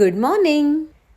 Good morning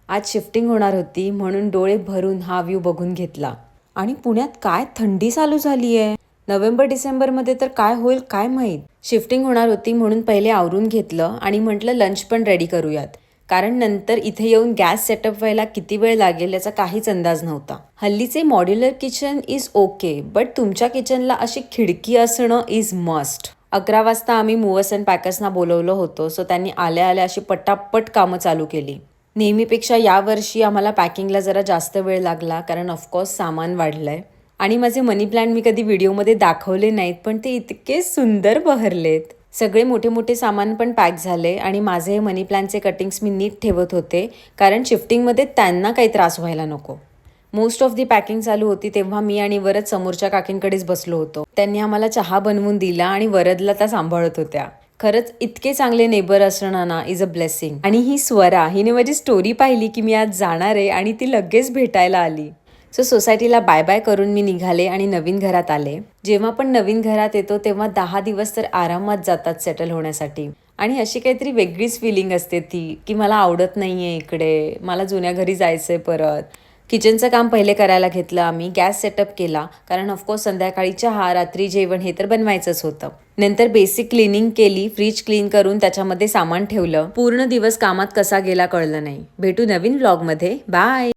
आज shifting होणार होती म्हणून डोळे भरून हा व्ह्यू बघून घेतला. आणि पुण्यात काय थंडी चालू झाली आहे नोव्हेंबर डिसेंबरमध्ये तर काय होईल काय माहीत? शिफ्टिंग होणार होती म्हणून पहिले आवरून घेतलं आणि म्हटलं लंच पण रेडी करूयात. कारण नंतर इथे येऊन गॅस सेटअप व्हायला किती वेळ लागेल याचा काहीच अंदाज नव्हता. हल्लीचे modular kitchen is okay but तुमच्या किचनला अशी खिडकी असणं इज मस्ट अकरा वाजता आम्ही मूवर्स अँड पॅकर्सना बोलवलं होतं. सो त्यांनी आल्या आल्या अशी पटापट कामं चालू केली. नेहमीपेक्षा यावर्षी आम्हाला पॅकिंगला जरा जास्त वेळ लागला कारण ऑफकोर्स सामान वाढलं आहे आणि माझे मनी प्लॅन मी कधी व्हिडिओमध्ये दाखवले नाहीत पण ते इतके सुंदर बहरलेत. सगळे मोठे मोठे सामान पण पॅक झाले आणि माझे हे मनी प्लॅनचे कटिंग्स मी नीट ठेवत होते कारण शिफ्टिंगमध्ये त्यांना काही त्रास व्हायला नको. मोस्ट ऑफ दी पॅकिंग चालू होती तेव्हा मी आणि वरद समोरच्या काकींकडेच बसलो होतो. त्यांनी आम्हाला चहा बनवून दिला आणि वरदला त्या सांभाळत होत्या. खरंच इतके चांगले नेबर असणं ना इज अ ब्लेसिंग आणि ही स्वरा हिने माझी स्टोरी पाहिली की मी आज जाणार आहे आणि ती लगेच भेटायला आली. सो सोसायटीला बाय बाय करून मी निघाले आणि नवीन घरात आले. जेव्हा पण नवीन घरात येतो तेव्हा दहा दिवस तर आरामात जातात सेटल होण्यासाठी. आणि अशी काहीतरी वेगळीच फिलिंग असते ती की मला आवडत नाहीये इकडे मला जुन्या घरी जायचंय परत. किचनचं काम पहिले करायला घेतलं आम्ही गॅस सेटअप केला. कारण ऑफकोर्स संध्याकाळी चहा रात्री जेवण हे तर बनवायचंच होतं. नंतर बेसिक क्लिनिंग केली फ्रीज क्लीन करून त्याच्यामध्ये सामान ठेवलं. पूर्ण दिवस कामात कसा गेला कळलं नाही. भेटू नवीन ब्लॉगमध्ये बाय